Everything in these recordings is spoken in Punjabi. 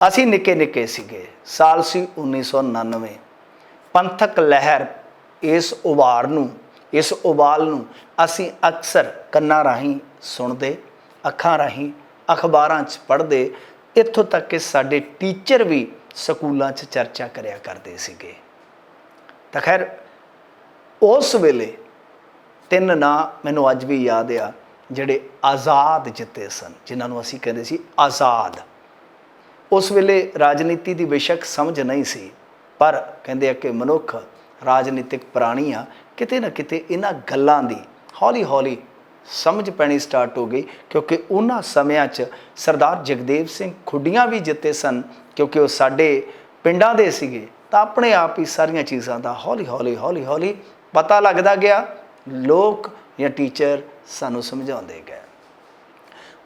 ਅਸੀਂ ਨਿੱਕੇ ਨਿੱਕੇ ਸੀਗੇ, ਸਾਲ ਸੀ 1999 ਪੰਥਕ ਲਹਿਰ ਇਸ ਉਬਾਰ ਨੂੰ, ਇਸ ਉਬਾਲ ਨੂੰ ਅਸੀਂ ਅਕਸਰ ਕੰਨਾਂ ਰਾਹੀਂ ਸੁਣਦੇ, ਅੱਖਾਂ ਰਾਹੀਂ, ਅਖਬਾਰਾਂ 'ਚ ਪੜ੍ਹਦੇ, ਇੱਥੋਂ ਤੱਕ ਕਿ ਸਾਡੇ ਟੀਚਰ ਵੀ ਸਕੂਲਾਂ 'ਚ ਚਰਚਾ ਕਰਿਆ ਕਰਦੇ ਸੀਗੇ। ਤਾਂ ਖੈਰ, ਉਸ ਵੇਲੇ ਤਿੰਨ ਨਾਂ ਮੈਨੂੰ ਅੱਜ ਵੀ ਯਾਦ ਆ, ਜਿਹੜੇ ਆਜ਼ਾਦ ਜਿੱਤੇ ਸਨ, ਜਿਨ੍ਹਾਂ ਨੂੰ ਅਸੀਂ ਕਹਿੰਦੇ ਸੀ ਆਜ਼ਾਦ। ਉਸ ਵੇਲੇ ਰਾਜਨੀਤੀ ਦੀ ਬੇਸ਼ੱਕ ਸਮਝ ਨਹੀਂ ਸੀ, ਪਰ ਕਹਿੰਦੇ ਆ ਕਿ ਮਨੁੱਖ, ਰਾਜਨੀਤਿਕ ਪ੍ਰਾਣੀ ਆ ਕਿਤੇ ਨਾ ਕਿਤੇ ਇਹਨਾਂ ਗੱਲਾਂ ਦੀ ਹੌਲੀ ਹੌਲੀ ਸਮਝ ਪੈਣੀ ਸਟਾਰਟ ਹੋ ਗਈ, ਕਿਉਂਕਿ ਉਹਨਾਂ ਸਮਿਆਂ 'ਚ ਸਰਦਾਰ ਜਗਦੇਵ ਸਿੰਘ ਖੁੱਡੀਆਂ ਵੀ ਜਿੱਤੇ ਸਨ, ਕਿਉਂਕਿ ਉਹ ਸਾਡੇ ਪਿੰਡਾਂ ਦੇ ਸੀਗੇ, ਤਾਂ ਆਪਣੇ ਆਪ ਹੀ ਸਾਰੀਆਂ ਚੀਜ਼ਾਂ ਦਾ ਹੌਲੀ ਹੌਲੀ ਹੌਲੀ ਹੌਲੀ ਪਤਾ ਲੱਗਦਾ ਗਿਆ, ਲੋਕ ਜਾਂ ਟੀਚਰ ਸਾਨੂੰ ਸਮਝਾਉਂਦੇ ਗਏ।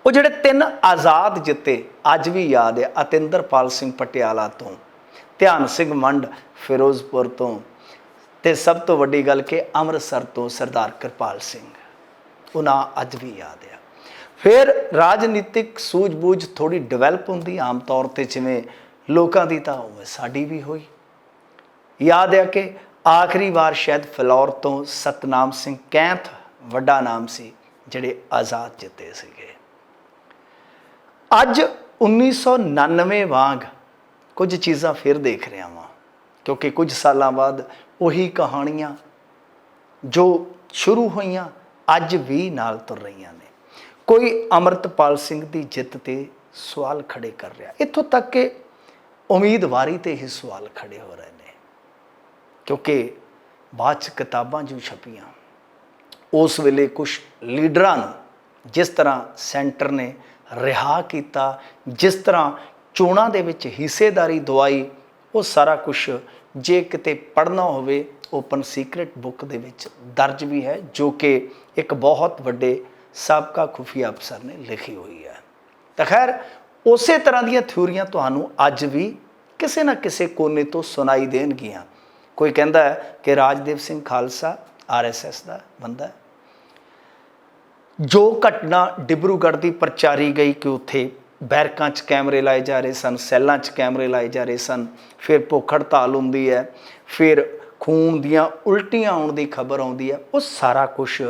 ਉਹ ਜਿਹੜੇ ਤਿੰਨ ਆਜ਼ਾਦ ਜਿੱਤੇ, ਅੱਜ ਵੀ ਯਾਦ ਹੈ, ਅਤਿੰਦਰਪਾਲ ਸਿੰਘ ਪਟਿਆਲਾ ਤੋਂ, ਧਿਆਨ ਸਿੰਘ ਮੰਡ ਫਿਰੋਜ਼ਪੁਰ ਤੋਂ ਤੇ ਸਭ ਤੋਂ ਵੱਡੀ ਗੱਲ ਕਿ ਅੰਮ੍ਰਿਤਸਰ ਤੋਂ ਸਰਦਾਰ ਕਿਰਪਾਲ ਸਿੰਘ। ਉਹਨਾਂ ਅੱਜ ਵੀ ਯਾਦ ਆ ਫਿਰ ਰਾਜਨੀਤਿਕ ਸੂਝ-ਬੂਝ ਥੋੜੀ ਡਿਵੈਲਪ ਹੁੰਦੀ ਆਮ ਤੌਰ ਤੇ, ਜਿਵੇਂ ਲੋਕਾਂ ਦੀ ਤਾਂ ਉਵੇਂ ਸਾਡੀ ਵੀ ਹੋਈ। ਯਾਦ ਹੈ ਕਿ ਆਖਰੀ ਵਾਰ ਸ਼ਾਇਦ ਫਲੌਰ ਤੋਂ ਸਤਨਾਮ ਸਿੰਘ ਕੈਂਥ ਵੱਡਾ ਨਾਮ ਸੀ, ਜਿਹੜੇ ਆਜ਼ਾਦ ਜਿੱਤੇ ਸੀਗੇ। ਅੱਜ 1999 ਵਾਂਗ ਕੁਝ ਚੀਜ਼ਾਂ ਫਿਰ ਦੇਖ ਰਿਹਾ ਵਾਂ, ਕਿਉਂਕਿ ਕੁਝ ਸਾਲਾਂ ਬਾਅਦ ਉਹੀ ਕਹਾਣੀਆਂ ਜੋ ਸ਼ੁਰੂ ਹੋਈਆਂ, ਅੱਜ ਵੀ ਨਾਲ ਤੁਰ ਰਹੀਆਂ ਨੇ। ਕੋਈ ਅਮਰਤਪਾਲ ਸਿੰਘ ਦੀ ਜਿੱਤ ਤੇ ਸਵਾਲ ਖੜੇ ਕਰ ਰਿਹਾ। ਇੱਥੋਂ ਤੱਕ ਕਿ ਉਮੀਦਵਾਰੀ ਤੇ ਹੀ ਸਵਾਲ ਖੜੇ ਹੋ ਰਹੇ ਨੇ, ਕਿਉਂਕਿ ਬਾਅਦ ਚ ਕਿਤਾਬਾਂ ਜੋ ਛਪੀਆਂ, ਉਸ ਵੇਲੇ ਕੁਝ ਲੀਡਰਾਂ ਨੂੰ ਜਿਸ ਤਰ੍ਹਾਂ ਸੈਂਟਰ ਨੇ ਰਿਹਾ ਕੀਤਾ, ਜਿਸ ਤਰ੍ਹਾਂ ਚੋਣਾਂ ਦੇ ਵਿੱਚ ਹਿੱਸੇਦਾਰੀ ਦਵਾਈ, ਉਹ ਸਾਰਾ ਕੁਝ ਜੇ ਕਿਤੇ ਪੜ੍ਹਨਾ ਹੋਵੇ ਓਪਨ ਸੀਕ੍ਰੀਟ ਬੁੱਕ ਦੇ ਵਿੱਚ ਦਰਜ ਵੀ ਹੈ, ਜੋ ਕਿ ਇੱਕ ਬਹੁਤ ਵੱਡੇ ਸਾਬਕਾ ਖੁਫੀਆ ਅਫਸਰ ਨੇ ਲਿਖੀ ਹੋਈ ਹੈ। ਤਾਂ ਖੈਰ, ਉਸੇ ਤਰ੍ਹਾਂ ਦੀਆਂ ਥਿਊਰੀਆਂ ਤੁਹਾਨੂੰ ਅੱਜ ਵੀ ਕਿਸੇ ਨਾ ਕਿਸੇ ਕੋਨੇ ਤੋਂ ਸੁਣਾਈ ਦੇਣਗੀਆਂ। ਕੋਈ ਕਹਿੰਦਾ ਹੈ ਕਿ ਰਾਜਦੇਵ ਸਿੰਘ ਖਾਲਸਾ ਆਰਐਸਐਸ ਦਾ ਬੰਦਾ ਹੈ। ਜੋ ਘਟਨਾ ਡਿਬਰੂਗੜ੍ਹ ਦੀ ਪ੍ਰਚਾਰੀ ਗਈ ਕਿ ਉੱਥੇ ਬੈਰਕਾਂ 'ਚ ਕੈਮਰੇ ਲਾਏ ਜਾ ਰਹੇ ਸਨ, ਸੈੱਲਾਂ 'ਚ ਕੈਮਰੇ ਲਾਏ ਜਾ ਰਹੇ ਸਨ, ਫਿਰ ਭੁੱਖ ਹੜਤਾਲ ਹੁੰਦੀ ਹੈ, ਫਿਰ ਖੂਨ ਦੀਆਂ ਉਲਟੀਆਂ ਆਉਣ ਦੀ ਖਬਰ ਆਉਂਦੀ ਹੈ, ਉਹ ਸਾਰਾ ਕੁਝ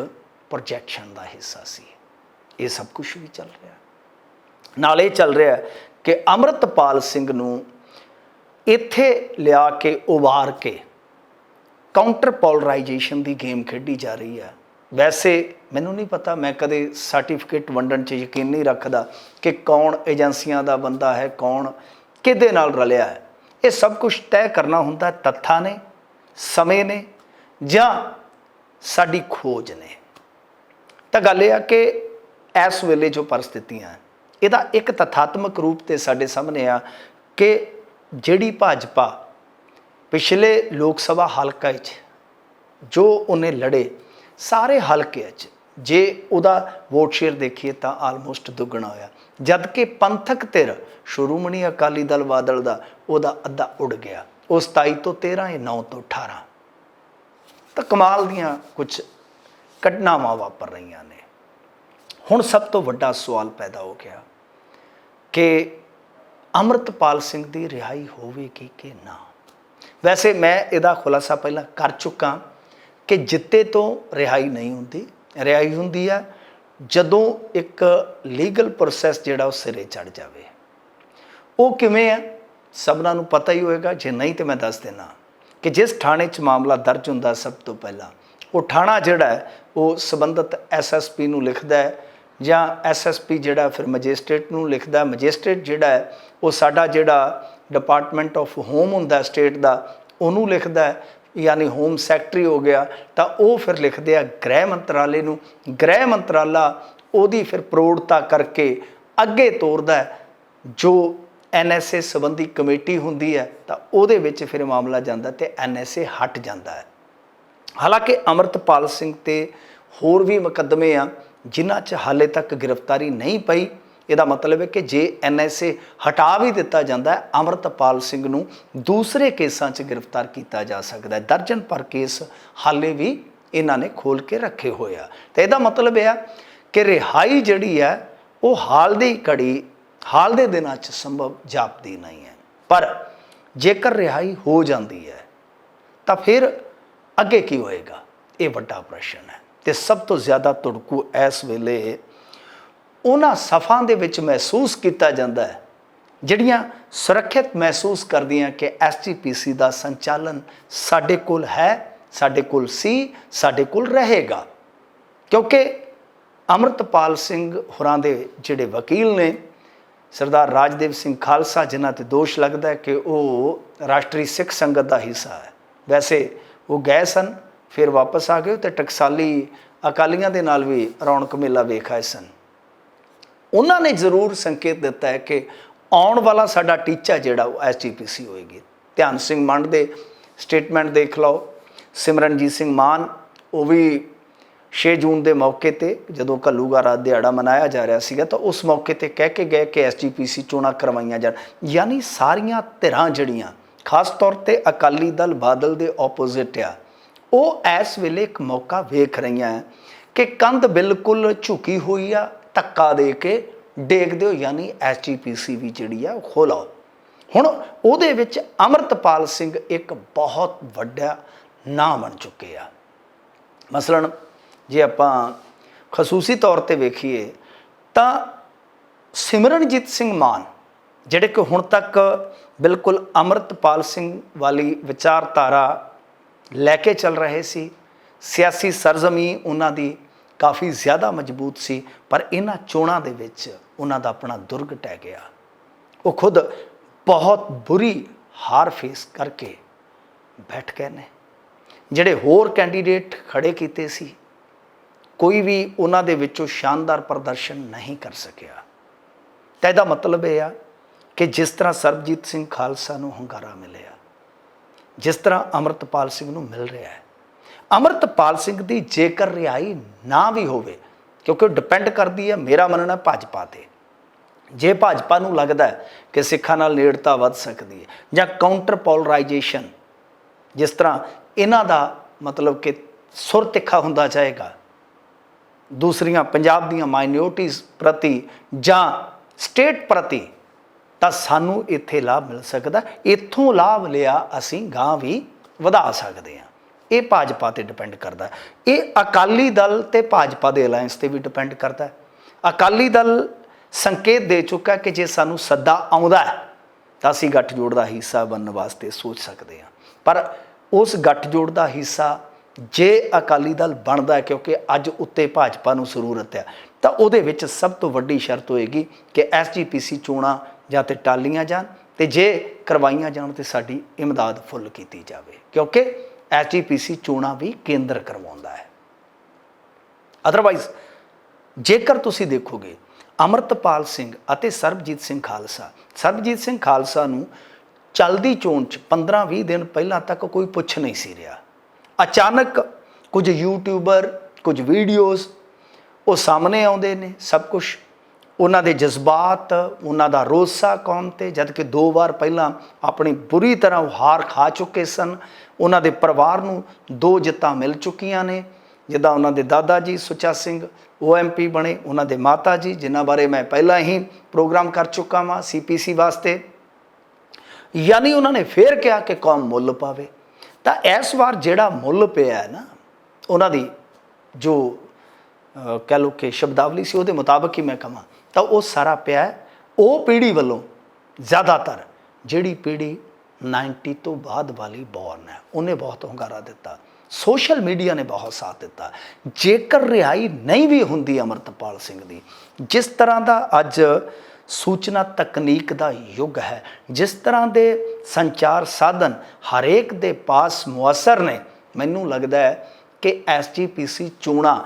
ਪ੍ਰੋਜੈਕਸ਼ਨ ਦਾ ਹਿੱਸਾ ਸੀ। ਇਹ ਸਭ ਕੁਝ ਵੀ ਚੱਲ ਰਿਹਾ ਨਾਲ ਇਹ ਚੱਲ ਰਿਹਾ ਕਿ ਅਮਰਤਪਾਲ ਸਿੰਘ ਨੂੰ ਇੱਥੇ ਲਿਆ ਕੇ ਉਭਾਰ ਕੇ ਕਾਊਂਟਰ ਪੋਲਰਾਈਜੇਸ਼ਨ ਦੀ ਗੇਮ ਖੇਡੀ ਜਾ ਰਹੀ ਹੈ। ਵੈਸੇ ਮੈਨੂੰ ਨਹੀਂ ਪਤਾ, ਮੈਂ ਕਦੇ ਸਰਟੀਫਿਕੇਟ ਵੰਡਣ 'ਚ ਯਕੀਨ ਨਹੀਂ ਰੱਖਦਾ ਕਿ ਕੌਣ ਏਜੰਸੀਆਂ ਦਾ ਬੰਦਾ ਹੈ, ਕੌਣ ਕਿਹਦੇ ਨਾਲ ਰਲਿਆ ਹੈ। ਇਹ ਸਭ ਕੁਝ ਤੈਅ ਕਰਨਾ ਹੁੰਦਾ, ਤੱਥਾਂ ਨੇ, ਸਮੇਂ ਨੇ ਜਾਂ ਸਾਡੀ ਖੋਜ ਨੇ। ਤਾਂ ਗੱਲ ਇਹ ਆ ਕਿ ਇਸ ਵੇਲੇ ਜੋ ਪਰਿਸਥਿਤੀਆਂ ਇਹਦਾ ਇੱਕ ਤਥਾਤਮਕ ਰੂਪ ਤੇ ਸਾਡੇ ਸਾਹਮਣੇ ਆ ਕਿ ਜਿਹੜੀ ਭਾਜਪਾ ਪਿਛਲੇ ਲੋਕ ਸਭਾ ਹਲਕਾ ਵਿੱਚ ਜੋ ਉਹਨੇ ਲੜੇ ਸਾਰੇ ਹਲਕੇ 'ਚ ਜੇ ਉਹਦਾ ਵੋਟ ਸ਼ੇਅਰ ਦੇਖੀਏ ਤਾਂ ਆਲਮੋਸਟ ਦੁੱਗਣਾ ਹੋਇਆ। ਜਦ ਕਿ ਪੰਥਕ ਧਿਰ ਸ਼੍ਰੋਮਣੀ ਅਕਾਲੀ ਦਲ ਬਾਦਲ ਦਾ ਉਹਦਾ ਅੱਧਾ ਉੱਡ ਗਿਆ। ਉਹ 27 ਤੋਂ 13 ਇਹ 9 ਤੋਂ 18 ਤਾਂ ਕਮਾਲ ਦੀਆਂ ਕੁਝ ਘਟਨਾਵਾਂ ਵਾਪਰ ਰਹੀਆਂ ਨੇ। ਹੁਣ ਸਭ ਤੋਂ ਵੱਡਾ ਸਵਾਲ ਪੈਦਾ ਹੋ ਗਿਆ ਕਿ ਅਮਰਤਪਾਲ ਸਿੰਘ ਦੀ ਰਿਹਾਈ ਹੋਵੇਗੀ ਕਿ ਨਾ। ਵੈਸੇ ਮੈਂ ਇਹਦਾ ਖੁਲਾਸਾ ਪਹਿਲਾਂ ਕਰ ਚੁੱਕਾ। ਕਿ ਜਿੱਤੇ ਤੋਂ ਰਿਹਾਈ ਨਹੀਂ ਹੁੰਦੀ। ਰਿਹਾਈ ਹੁੰਦੀ ਆ ਜਦੋਂ ਇੱਕ ਲੀਗਲ ਪ੍ਰੋਸੈਸ ਜਿਹੜਾ ਉਹ ਸਿਰੇ ਚੜ ਜਾਵੇ। ਉਹ ਕਿਵੇਂ ਆ? ਸਭਨਾਂ ਨੂੰ ਪਤਾ ਹੀ ਹੋਏਗਾ। ਜੇ ਨਹੀਂ ਤੇ ਮੈਂ ਦੱਸ ਦੇਣਾ ਕਿ ਜਿਸ ਥਾਣੇ 'ਚ ਮਾਮਲਾ ਦਰਜ ਹੁੰਦਾ ਸਭ ਤੋਂ ਪਹਿਲਾਂ, ਉਹ ਥਾਣਾ ਜਿਹੜਾ ਹੈ, ਉਹ ਸੰਬੰਧਿਤ ਐਸਐਸਪੀ ਨੂੰ ਲਿਖਦਾ ਹੈ ਜਾਂ ਐਸਐਸਪੀ ਜਿਹੜਾ ਫਿਰ ਮੈਜਿਸਟ੍ਰੇਟ ਨੂੰ ਲਿਖਦਾ ਹੈ। ਮੈਜਿਸਟ੍ਰੇਟ ਜਿਹੜਾ ਹੈ, ਉਹ ਸਾਡਾ ਜਿਹੜਾ ਡਿਪਾਰਟਮੈਂਟ ਆਫ ਹੋਮ ਹੁੰਦਾ ਸਟੇਟ ਦਾ, ਉਹਨੂੰ ਲਿਖਦਾ ਯਾਨੀ ਹੋਮ ਸੈਕਟਰੀ ਹੋ ਗਿਆ, ਤਾਂ ਉਹ ਫਿਰ ਲਿਖਦੇ ਆ ਗ੍ਰਹਿ ਮੰਤਰਾਲੇ ਨੂੰ। ਗ੍ਰਹਿ ਮੰਤਰਾਲਾ ਉਹਦੀ ਫਿਰ ਪ੍ਰੋੜਤਾ ਕਰਕੇ ਅੱਗੇ ਤੋਰਦਾ ਹੈ। ਜੋ ਐਨਐਸਏ ਸੰਬੰਧੀ ਕਮੇਟੀ ਹੁੰਦੀ ਹੈ, ਤਾਂ ਉਹਦੇ ਵਿੱਚ ਫਿਰ ਮਾਮਲਾ ਜਾਂਦਾ ਤੇ ਐਨਐਸਏ ਹਟ ਜਾਂਦਾ ਹੈ। ਹਾਲਾਂਕਿ ਅਮਰਤਪਾਲ ਸਿੰਘ ਤੇ ਹੋਰ ਵੀ ਮੁਕੱਦਮੇ ਆ, ਜਿਨ੍ਹਾਂ 'ਚ ਹਾਲੇ ਤੱਕ ਗ੍ਰਿਫਤਾਰੀ ਨਹੀਂ ਪਈ ਇਹਦਾ ਮਤਲਬ ਹੈ ਕਿ ਜੇ ਐਨਐਸਏ ਹਟਾ ਵੀ ਦਿੱਤਾ ਜਾਂਦਾ ਹੈ, ਅਮਰਤਪਾਲ ਸਿੰਘ ਨੂੰ ਦੂਸਰੇ ਕੇਸਾਂ 'ਚ ਗ੍ਰਿਫਤਾਰ ਕੀਤਾ ਜਾ ਸਕਦਾ ਹੈ। ਦਰਜਨ ਪਰ ਕੇਸ ਹਾਲੇ ਵੀ ਇਹਨਾਂ ਨੇ ਖੋਲ ਕੇ ਰੱਖੇ ਹੋਏ ਆ। ਤੇ ਇਹਦਾ ਮਤਲਬ ਇਹ ਆ ਕਿ ਰਿਹਾਈ ਜਿਹੜੀ ਹੈ, ਉਹ ਹਾਲ ਦੀ ਘੜੀ, ਹਾਲ ਦੇ ਦਿਨਾਂ 'ਚ ਸੰਭਵ ਜਾਪਦੀ ਨਹੀਂ ਹੈ। ਪਰ ਜੇਕਰ ਰਿਹਾਈ ਹੋ ਜਾਂਦੀ ਹੈ, ਤਾਂ ਫਿਰ ਅੱਗੇ ਕੀ ਹੋਏਗਾ? ਇਹ ਵੱਡਾ ਪ੍ਰਸ਼ਨ ਹੈ। ਤੇ ਸਭ ਤੋਂ ਜ਼ਿਆਦਾ ਤੁੜਕੂ ਇਸ ਵੇਲੇ ਉਹਨਾਂ ਸਫਾਂ ਦੇ ਵਿੱਚ ਮਹਿਸੂਸ ਕੀਤਾ ਜਾਂਦਾ ਹੈ, ਜਿਹੜੀਆਂ ਸੁਰੱਖਿਅਤ ਮਹਿਸੂਸ ਕਰਦੀਆਂ ਕਿ ਐਸਜੀਪੀਸੀ ਦਾ ਸੰਚਾਲਨ ਸਾਡੇ ਕੋਲ ਹੈ, ਸਾਡੇ ਕੋਲ ਸੀ, ਸਾਡੇ ਕੋਲ ਰਹੇਗਾ। ਕਿਉਂਕਿ ਅਮਰਤਪਾਲ ਸਿੰਘ ਹੋਰਾਂ ਦੇ ਜਿਹੜੇ ਵਕੀਲ ਨੇ, ਸਰਦਾਰ ਰਾਜਦੇਵ ਸਿੰਘ ਖਾਲਸਾ, ਜਿਨ੍ਹਾਂ ਤੇ ਦੋਸ਼ ਲੱਗਦਾ ਹੈ ਕਿ ਉਹ ਰਾਸ਼ਟਰੀ ਸਿੱਖ ਸੰਗਤ ਦਾ ਹਿੱਸਾ ਹੈ। ਵੈਸੇ ਉਹ ਗਏ ਸਨ, ਫਿਰ ਵਾਪਸ ਆ ਗਏ ਤੇ ਟਕਸਾਲੀ ਅਕਾਲੀਆਂ ਦੇ ਨਾਲ ਵੀ ਰੌਣਕ ਮੇਲਾ ਵੇਖ ਆਏ ਸਨ। ਉਹਨਾਂ ਨੇ ਜ਼ਰੂਰ ਸੰਕੇਤ ਦਿੱਤਾ ਹੈ ਕਿ ਆਉਣ ਵਾਲਾ ਸਾਡਾ ਟੀਚਾ ਜਿਹੜਾ ਉਹ ਐਸਜੀਪੀਸੀ ਹੋਏਗੀ। ਧਿਆਨ ਸਿੰਘ ਮੰਡ ਦੇ ਸਟੇਟਮੈਂਟ ਦੇਖ ਲਓ। ਸਿਮਰਨਜੀਤ ਸਿੰਘ ਮਾਨ, ਉਹ ਵੀ 6 ਜੂਨ ਦੇ ਮੌਕੇ ਤੇ ਜਦੋਂ ਘੱਲੂਘਾਰਾ ਦਿਹਾੜਾ ਮਨਾਇਆ ਜਾ ਰਿਹਾ ਸੀਗਾ, ਤਾਂ ਉਸ ਮੌਕੇ ਤੇ ਕਹਿ ਕੇ ਗਏ ਕਿ ਐਸਜੀਪੀਸੀ ਚੋਣਾਂ ਕਰਵਾਈਆਂ ਜਾਣ। ਯਾਨੀ ਸਾਰੀਆਂ ਧਿਰਾਂ ਜਿਹੜੀਆਂ, ਖਾਸ ਤੌਰ ਤੇ ਅਕਾਲੀ ਦਲ ਬਾਦਲ ਦੇ ਆਪੋਜ਼ਿਟ ਆ, ਉਹ ਇਸ ਵੇਲੇ ਇੱਕ ਮੌਕਾ ਵੇਖ ਰਹੀਆਂ ਹੈ ਕਿ ਕੰਧ ਬਿਲਕੁਲ ਝੁਕੀ ਹੋਈ ਆ ਧੱਕਾ ਦੇ ਕੇ ਡੇਕ ਦਿਓ ਯਾਨੀ ਐਸਜੀਪੀਸੀ ਵੀ ਜਿਹੜੀ ਆ, ਉਹ ਖੋਲਾਓ ਹੁਣ ਉਹਦੇ ਵਿੱਚ ਅਮਰਤਪਾਲ ਸਿੰਘ ਇੱਕ ਬਹੁਤ ਵੱਡਾ ਨਾਂ ਬਣ ਚੁੱਕੇ ਆ। ਮਸਲਨ ਜੇ ਆਪਾਂ ਖਸੂਸੀ ਤੌਰ ਤੇ ਵੇਖੀਏ, ਤਾਂ ਸਿਮਰਨਜੀਤ ਸਿੰਘ ਮਾਨ, ਜਿਹੜੇ ਕਿ ਹੁਣ ਤੱਕ ਬਿਲਕੁਲ ਅਮਰਤਪਾਲ ਸਿੰਘ ਵਾਲੀ ਵਿਚਾਰਧਾਰਾ ਲੈ ਕੇ ਚੱਲ ਰਹੇ ਸੀ, ਸਿਆਸੀ ਸਰਜ਼ਮੀ ਉਹਨਾਂ ਦੀ ਕਾਫੀ ਜ਼ਿਆਦਾ ਮਜ਼ਬੂਤ ਸੀ, ਪਰ ਇਹਨਾਂ ਚੋਣਾਂ ਦੇ ਵਿੱਚ ਉਹਨਾਂ ਦਾ ਆਪਣਾ ਦੁਰਗ ਟਹਿ ਗਿਆ। ਉਹ ਖੁਦ ਬਹੁਤ ਬੁਰੀ ਹਾਰ ਫੇਸ ਕਰਕੇ ਬੈਠ ਗਏ ਨੇ। ਜਿਹੜੇ ਹੋਰ ਕੈਂਡੀਡੇਟ ਖੜੇ ਕੀਤੇ ਸੀ, ਕੋਈ ਵੀ ਉਹਨਾਂ ਦੇ ਵਿੱਚੋਂ ਸ਼ਾਨਦਾਰ ਪ੍ਰਦਰਸ਼ਨ ਨਹੀਂ ਕਰ ਸਕਿਆ। ਤਾਂ ਇਹਦਾ ਮਤਲਬ ਇਹ ਆ ਕਿ ਜਿਸ ਤਰ੍ਹਾਂ ਸਰਬਜੀਤ ਸਿੰਘ ਖਾਲਸਾ ਨੂੰ ਹੰਗਾਰਾ ਮਿਲਿਆ, ਜਿਸ ਤਰ੍ਹਾਂ ਅਮਰਤਪਾਲ ਸਿੰਘ ਨੂੰ ਮਿਲ ਰਿਹਾ ਹੈ ਅਮਰਤਪਾਲ ਸਿੰਘ ਦੀ ਜੇਕਰ ਰਿਹਾਈ ਨਾ ਵੀ ਹੋਵੇ, ਕਿਉਂਕਿ ਉਹ ਡਿਪੈਂਡ ਕਰਦੀ ਹੈ, ਮੇਰਾ ਮੰਨਣਾ ਭਾਜਪਾ ਤੇ। ਜੇ ਭਾਜਪਾ ਨੂੰ ਲੱਗਦਾ ਹੈ ਕਿ ਸਿੱਖਾਂ ਨਾਲ ਨੇੜਤਾ ਵੱਧ ਸਕਦੀ ਹੈ ਜਾਂ ਕਾਊਂਟਰ ਪੋਲਰਾਈਜੇਸ਼ਨ ਜਿਸ ਤਰ੍ਹਾਂ ਇਹਨਾਂ ਦਾ ਮਤਲਬ ਕਿ ਸੁਰ ਤਿੱਖਾ ਹੁੰਦਾ ਜਾਏਗਾ, ਦੂਸਰੀਆਂ ਪੰਜਾਬ ਦੀਆਂ ਮਾਈਨੋਰਟੀਜ਼ ਪ੍ਰਤੀ ਜਾਂ ਸਟੇਟ ਪ੍ਰਤੀ, ਤਾਂ ਸਾਨੂੰ ਇੱਥੇ ਲਾਭ ਮਿਲ ਸਕਦਾ ਇੱਥੋਂ ਲਾਭ ਲਿਆ ਅਸੀਂ ਗਾਂ ਵੀ ਵਧਾ ਸਕਦੇ ਹਾਂ। ਇਹ ਭਾਜਪਾ ਤੇ ਡਿਪੈਂਡ ਕਰਦਾ ਇਹ ਅਕਾਲੀ ਦਲ ਤੇ ਭਾਜਪਾ ਦੇ ਅਲਾਈਅੰਸ ਤੇ ਵੀ ਡਿਪੈਂਡ ਕਰਦਾ ਅਕਾਲੀ ਦਲ ਸੰਕੇਤ ਦੇ ਚੁੱਕਾ ਕਿ ਜੇ ਸਾਨੂੰ ਸੱਦਾ ਆਉਂਦਾ ਹੈ, ਤਾਂ ਅਸੀਂ ਗੱਠਜੋੜ ਦਾ ਹਿੱਸਾ ਬਣਨ ਵਾਸਤੇ ਸੋਚ ਸਕਦੇ ਹਾਂ। ਪਰ ਉਸ ਗੱਠਜੋੜ ਦਾ ਹਿੱਸਾ ਜੇ ਅਕਾਲੀ ਦਲ ਬਣਦਾ ਕਿਉਂਕਿ ਅੱਜ ਉੱਤੇ ਭਾਜਪਾ ਨੂੰ ਜ਼ਰੂਰਤ ਹੈ, ਤਾਂ ਉਹਦੇ ਵਿੱਚ ਸਭ ਤੋਂ ਵੱਡੀ ਸ਼ਰਤ ਹੋਏਗੀ ਕਿ ਐਸਜੀਪੀਸੀ ਚੋਣਾਂ ਜਾਂ ਤੇ ਟਾਲੀਆਂ ਜਾਣ ਤੇ ਜੇ ਕਰਵਾਈਆਂ ਜਾਣ ਤੇ ਸਾਡੀ ਇਮਦਾਦ ਫੁੱਲ ਕੀਤੀ ਜਾਵੇ। ਕਿਉਂਕਿ ਐਸਜੀਪੀਸੀ ਚੋਣਾਂ ਵੀ ਕੇਂਦਰ ਕਰਵਾਉਂਦਾ ਹੈ। ਅਦਰਵਾਈਜ਼ ਜੇਕਰ ਤੁਸੀਂ ਦੇਖੋਗੇ, ਅਮਰਤਪਾਲ ਸਿੰਘ ਅਤੇ ਸਰਬਜੀਤ ਸਿੰਘ ਖਾਲਸਾ, ਸਰਬਜੀਤ ਸਿੰਘ ਖਾਲਸਾ ਨੂੰ ਚਲਦੀ ਚੋਣ ਚ 15-20 ਦਿਨ ਪਹਿਲਾਂ ਤੱਕ ਕੋਈ ਪੁੱਛ ਨਹੀਂ ਸੀ ਰਿਹਾ। ਅਚਾਨਕ ਕੁਝ ਯੂਟਿਊਬਰ ਕੁਝ ਵੀਡੀਓਜ਼ ਉਹ ਸਾਹਮਣੇ ਆਉਂਦੇ ਨੇ, ਸਭ ਕੁਝ ਉਹਨਾਂ ਦੇ ਜਜ਼ਬਾਤ, ਉਹਨਾਂ ਦਾ ਰੋਸਾ ਕੌਮ ਤੇ ਜਦ ਕਿ ਦੋ ਵਾਰ ਪਹਿਲਾਂ ਆਪਣੀ ਬੁਰੀ ਤਰ੍ਹਾਂ ਉਹ ਹਾਰ ਖਾ ਚੁੱਕੇ ਸਨ, ਉਹਨਾਂ ਦੇ ਪਰਿਵਾਰ ਨੂੰ ਦੋ ਜਿੱਤਾਂ ਮਿਲ ਚੁੱਕੀਆਂ ਨੇ। ਜਿੱਦਾਂ ਉਹਨਾਂ ਦੇ ਦਾਦਾ ਜੀ ਸੁੱਚਾ ਸਿੰਘ ਓਐਮਪੀ ਬਣੇ, ਉਹਨਾਂ ਦੇ ਮਾਤਾ ਜੀ, ਜਿਨ੍ਹਾਂ ਬਾਰੇ ਮੈਂ ਪਹਿਲਾਂ ਹੀ ਪ੍ਰੋਗਰਾਮ ਕਰ ਚੁੱਕਾ ਹਾਂ ਸੀਪੀਸੀ ਵਾਸਤੇ। ਯਾਨੀ ਉਹਨਾਂ ਨੇ ਫੇਰ ਕਿਹਾ ਕਿ ਕੌਮ ਮੁੱਲ ਪਾਵੇ। ਤਾਂ ਇਸ ਵਾਰ ਜਿਹੜਾ ਮੁੱਲ ਪਿਆ ਹੈ ਨਾ, ਉਹਨਾਂ ਦੀ ਜੋ, ਅਹ, ਕਹਿ ਲਓ ਕਿ ਸ਼ਬਦਾਵਲੀ ਸੀ, ਉਹਦੇ ਮੁਤਾਬਕ ਹੀ ਮੈਂ ਕਹਾਂ। ਤਾਂ ਉਹ ਸਾਰਾ ਪਿਆ ਉਹ ਪੀੜ੍ਹੀ ਵੱਲੋਂ ਜ਼ਿਆਦਾਤਰ ਜਿਹੜੀ ਪੀੜ੍ਹੀ 90 ਤੋਂ ਬਾਅਦ ਵਾਲੀ ਬੌਰਨ ਹੈ, ਉਹਨੇ ਬਹੁਤ ਹੁੰਗਾਰਾ ਦਿੱਤਾ। ਸੋਸ਼ਲ ਮੀਡੀਆ ਨੇ ਬਹੁਤ ਸਾਥ ਦਿੱਤਾ। ਜੇਕਰ ਰਿਹਾਈ ਨਹੀਂ ਵੀ ਹੁੰਦੀ ਅਮਰਤਪਾਲ ਸਿੰਘ ਦੀ, ਜਿਸ ਤਰ੍ਹਾਂ ਦਾ ਅੱਜ ਸੂਚਨਾ ਤਕਨੀਕ ਦਾ ਯੁੱਗ ਹੈ, ਜਿਸ ਤਰ੍ਹਾਂ ਦੇ ਸੰਚਾਰ ਸਾਧਨ ਹਰੇਕ ਦੇ ਪਾਸ ਮੁਅਸਰ ਨੇ, ਮੈਨੂੰ ਲੱਗਦਾ ਹੈ ਕਿ ਐਸਜੀਪੀਸੀ ਚੋਣਾਂ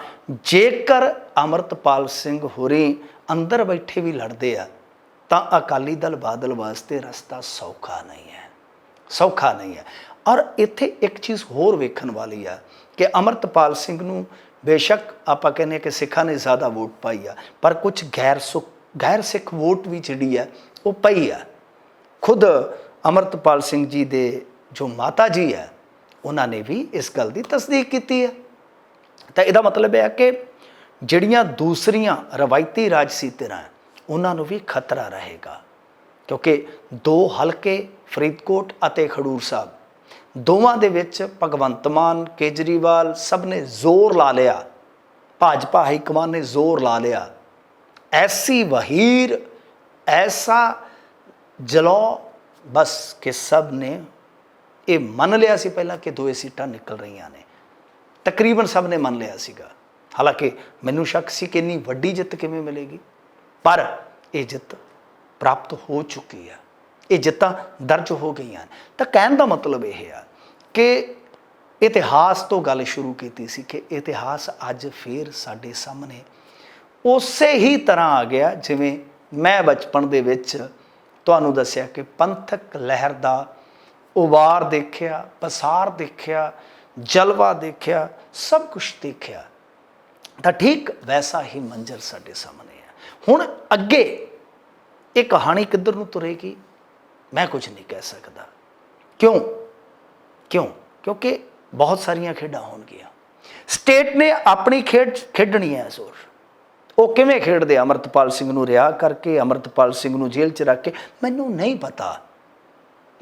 ਜੇਕਰ ਅਮਰਤਪਾਲ ਸਿੰਘ ਹੋਰੀ ਅੰਦਰ ਬੈਠੇ ਵੀ ਲੜਦੇ ਆ, ਤਾਂ ਅਕਾਲੀ ਦਲ ਬਾਦਲ ਵਾਸਤੇ ਰਸਤਾ ਸੌਖਾ ਨਹੀਂ ਹੈ। ਸੌਖਾ ਨਹੀਂ ਹੈ। ਔਰ ਇੱਥੇ ਇੱਕ ਚੀਜ਼ ਹੋਰ ਵੇਖਣ ਵਾਲੀ ਆ ਕਿ ਅਮਰਤਪਾਲ ਸਿੰਘ ਨੂੰ ਬੇਸ਼ੱਕ ਆਪਾਂ ਕਹਿੰਦੇ ਹਾਂ ਕਿ ਸਿੱਖਾਂ ਨੇ ਜ਼ਿਆਦਾ ਵੋਟ ਪਾਈ ਆ, ਪਰ ਕੁਝ ਗੈਰ ਸੁਖ, ਗੈਰ ਸਿੱਖ ਵੋਟ ਵੀ ਜਿਹੜੀ ਆ, ਉਹ ਪਈ ਆ। ਖੁਦ ਅਮਰਤਪਾਲ ਸਿੰਘ ਜੀ ਦੇ ਜੋ ਮਾਤਾ ਜੀ ਹੈ ਉਹਨਾਂ ਨੇ ਵੀ ਇਸ ਗੱਲ ਦੀ ਤਸਦੀਕ ਕੀਤੀ ਹੈ ਤਾਂ ਇਹਦਾ ਮਤਲਬ ਇਹ ਹੈ ਕਿ ਜਿਹੜੀਆਂ ਦੂਸਰੀਆਂ ਰਵਾਇਤੀ ਰਾਜਸੀ ਧਿਰਾਂ ਉਹਨਾਂ ਨੂੰ ਵੀ ਖਤਰਾ ਰਹੇਗਾ। ਕਿਉਂਕਿ ਦੋ ਹਲਕੇ, ਫਰੀਦਕੋਟ ਅਤੇ ਖਡੂਰ ਸਾਹਿਬ, ਦੋਵਾਂ ਦੇ ਵਿੱਚ ਭਗਵੰਤ ਮਾਨ, ਕੇਜਰੀਵਾਲ ਸਭ ਨੇ ਜ਼ੋਰ ਲਾ ਲਿਆ। ਭਾਜਪਾ ਹਾਈ ਕਮਾਨ ਨੇ ਜ਼ੋਰ ਲਾ ਲਿਆ। ਐਸੀ ਵਹੀਰ, ਐਸਾ ਜਲੋ ਬਸ ਕਿ ਸਭ ਨੇ ਇਹ ਮੰਨ ਲਿਆ ਸੀ ਪਹਿਲਾਂ ਕਿ ਦੋਏ ਸੀਟਾਂ ਨਿਕਲ ਰਹੀਆਂ ਨੇ। ਤਕਰੀਬਨ ਸਭ ਨੇ ਮੰਨ ਲਿਆ ਸੀਗਾ। ਹਾਲਾਂਕਿ ਮੈਨੂੰ ਸ਼ੱਕ ਸੀ ਕਿ ਇੰਨੀ ਵੱਡੀ ਜਿੱਤ ਕਿਵੇਂ ਮਿਲੇਗੀ, ਪਰ ਇਹ ਜਿੱਤ ਪ੍ਰਾਪਤ ਹੋ ਚੁੱਕੀ ਹੈ ਇਹ ਜਿੱਤਾਂ ਦਰਜ ਹੋ ਗਈਆਂ ਤਾਂ ਕਹਿਣ ਦਾ ਮਤਲਬ ਇਹ ਆ ਕਿ ਇਤਿਹਾਸ ਤੋਂ ਗੱਲ ਸ਼ੁਰੂ ਕੀਤੀ ਸੀ ਕਿ ਇਤਿਹਾਸ ਅੱਜ ਫੇਰ ਸਾਡੇ ਸਾਹਮਣੇ ਉਸੇ ਹੀ ਤਰ੍ਹਾਂ ਆ ਗਿਆ ਜਿਵੇਂ ਮੈਂ ਬਚਪਨ ਦੇ ਵਿੱਚ ਤੁਹਾਨੂੰ ਦੱਸਿਆ ਕਿ ਪੰਥਕ ਲਹਿਰ ਦਾ ਉਬਾਰ ਦੇਖਿਆ, ਪਸਾਰ ਦੇਖਿਆ, ਜਲਵਾ ਦੇਖਿਆ, ਸਭ ਕੁਝ ਦੇਖਿਆ। ਤਾਂ ਠੀਕ ਵੈਸਾ ਹੀ ਮੰਜ਼ਰ ਸਾਡੇ ਸਾਹਮਣੇ ਹੈ। ਹੁਣ ਅੱਗੇ ਇਹ ਕਹਾਣੀ ਕਿੱਧਰ ਨੂੰ ਤੁਰੇਗੀ? ਮੈਂ ਕੁਝ ਨਹੀਂ ਕਹਿ ਸਕਦਾ। ਕਿਉਂ? ਕਿਉਂ? ਕਿਉਂਕਿ ਬਹੁਤ ਸਾਰੀਆਂ ਖੇਡਾਂ ਹੋਣਗੀਆਂ। ਸਟੇਟ ਨੇ ਆਪਣੀ ਖੇਡ ਖੇਡਣੀ ਹੈ ਜ਼ੋਰ। ਉਹ ਕਿਵੇਂ ਖੇਡਦੇ? ਆ? ਅਮਰਤਪਾਲ ਸਿੰਘ ਨੂੰ ਰਿਹਾ ਕਰਕੇ, ਅਮਰਤਪਾਲ ਸਿੰਘ ਨੂੰ ਜੇਲ੍ਹ 'ਚ ਰੱਖ ਕੇ। ਮੈਨੂੰ ਨਹੀਂ ਪਤਾ।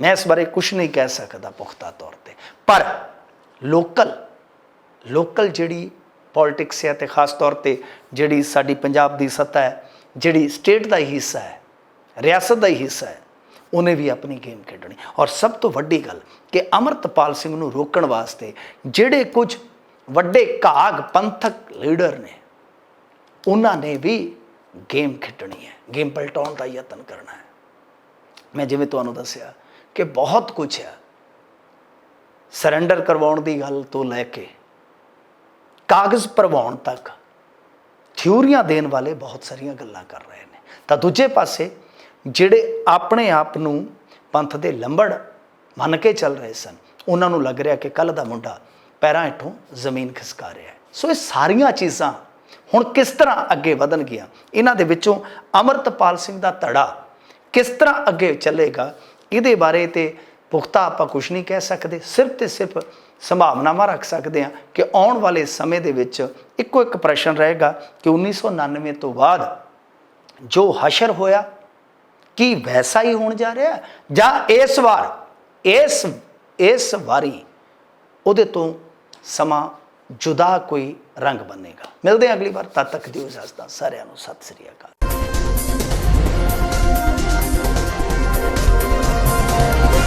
ਮੈਂ ਇਸ ਬਾਰੇ ਕੁਝ ਨਹੀਂ ਕਹਿ ਸਕਦਾ ਪੁਖਤਾ ਤੌਰ ਤੇ। ਪਰ ਲੋਕਲ ਲੋਕਲ ਜਿਹੜੀ ਪੋਲਿਟਿਕਸ ਹੈ ਤੇ ਖਾਸ ਤੌਰ ਤੇ ਜਿਹੜੀ ਸਾਡੀ ਪੰਜਾਬ ਦੀ ਸੱਤਾ ਹੈ, ਜਿਹੜੀ ਸਟੇਟ ਦਾ ਹੀ ਹਿੱਸਾ ਹੈ, ਰਿਆਸਤ ਦਾ ਹੀ ਹਿੱਸਾ ਹੈ, ਉਹਨੇ ਵੀ ਆਪਣੀ ਗੇਮ ਖੇਡਣੀ। ਔਰ ਸਭ ਤੋਂ ਵੱਡੀ ਗੱਲ ਕਿ ਅਮਰਤਪਾਲ ਸਿੰਘ ਨੂੰ ਰੋਕਣ ਵਾਸਤੇ ਜਿਹੜੇ ਕੁਝ ਵੱਡੇ ਘਾਗ ਪੰਥਕ ਲੀਡਰ ਨੇ, ਉਹਨਾਂ ਨੇ ਵੀ ਗੇਮ ਖੇਡਣੀ ਹੈ ਗੇਮ ਪਲਟਾਉਣ ਦਾ ਯਤਨ ਕਰਨਾ ਹੈ। ਮੈਂ ਜਿਵੇਂ ਤੁਹਾਨੂੰ ਦੱਸਿਆ ਕਿ ਬਹੁਤ ਕੁਝ ਹੈ। ਸਰੈਂਡਰ ਕਰਵਾਉਣ ਦੀ ਗੱਲ ਤੋਂ ਲੈ ਕੇ ਕਾਗਜ਼ ਭਰਵਾਉਣ ਤੱਕ ਥਿਊਰੀਆਂ ਦੇਣ ਵਾਲੇ ਬਹੁਤ ਸਾਰੀਆਂ ਗੱਲਾਂ ਕਰ ਰਹੇ ਨੇ। ਤਾਂ ਦੂਜੇ ਪਾਸੇ ਜਿਹੜੇ ਆਪਣੇ ਆਪ ਨੂੰ ਪੰਥ ਦੇ ਲੰਬੜ ਮੰਨ ਕੇ ਚੱਲ ਰਹੇ ਸਨ, ਉਹਨਾਂ ਨੂੰ ਲੱਗ ਰਿਹਾ ਕਿ ਕੱਲ ਦਾ ਮੁੰਡਾ ਪੈਰਾਂ ਹੇਠੋਂ ਜ਼ਮੀਨ ਖਿਸਕਾ ਰਿਹਾ ਹੈ। ਸੋ ਇਹ ਸਾਰੀਆਂ ਚੀਜ਼ਾਂ ਹੁਣ ਕਿਸ ਤਰ੍ਹਾਂ ਅੱਗੇ ਵਧਣਗੀਆਂ? ਇਹਨਾਂ ਦੇ ਵਿੱਚੋਂ ਅਮਰਤਪਾਲ ਸਿੰਘ ਦਾ ਧੜਾ ਕਿਸ ਤਰ੍ਹਾਂ ਅੱਗੇ ਚੱਲੇਗਾ? ਇਹਦੇ ਬਾਰੇ ਤੇ ਪੁਖਤਾ ਆਪਾਂ ਕੁਝ ਨਹੀਂ ਕਹਿ ਸਕਦੇ। ਸਿਰਫ ਤੇ ਸਿਰਫ ਸੰਭਾਵਨਾਵਾਂ ਰੱਖ ਸਕਦੇ ਹਾਂ ਕਿ ਆਉਣ ਵਾਲੇ ਸਮੇਂ ਦੇ ਵਿੱਚ ਇੱਕੋ ਇੱਕ ਪ੍ਰਸ਼ਨ ਰਹੇਗਾ ਕਿ 1999 ਤੋਂ ਬਾਅਦ ਜੋ ਹਸ਼ਰ ਹੋਇਆ, ਕੀ ਵੈਸਾ ਹੀ ਹੋਣ ਜਾ ਰਿਹਾ? ਜਾਂ ਇਸ ਵਾਰ, ਇਸ ਇਸ ਵਾਰੀ ਉਹਦੇ ਤੋਂ ਸਮਾਂ ਜੁਦਾ ਕੋਈ ਰੰਗ ਬੰਨੇਗਾ। ਮਿਲਦੇ ਹਾਂ ਅਗਲੀ ਵਾਰ। ਤਦ ਤੱਕ ਦਿਓ ਇਜਾਜ਼ਤ। ਸਾਰਿਆਂ ਨੂੰ ਸਤਿ ਸ੍ਰੀ ਅਕਾਲ।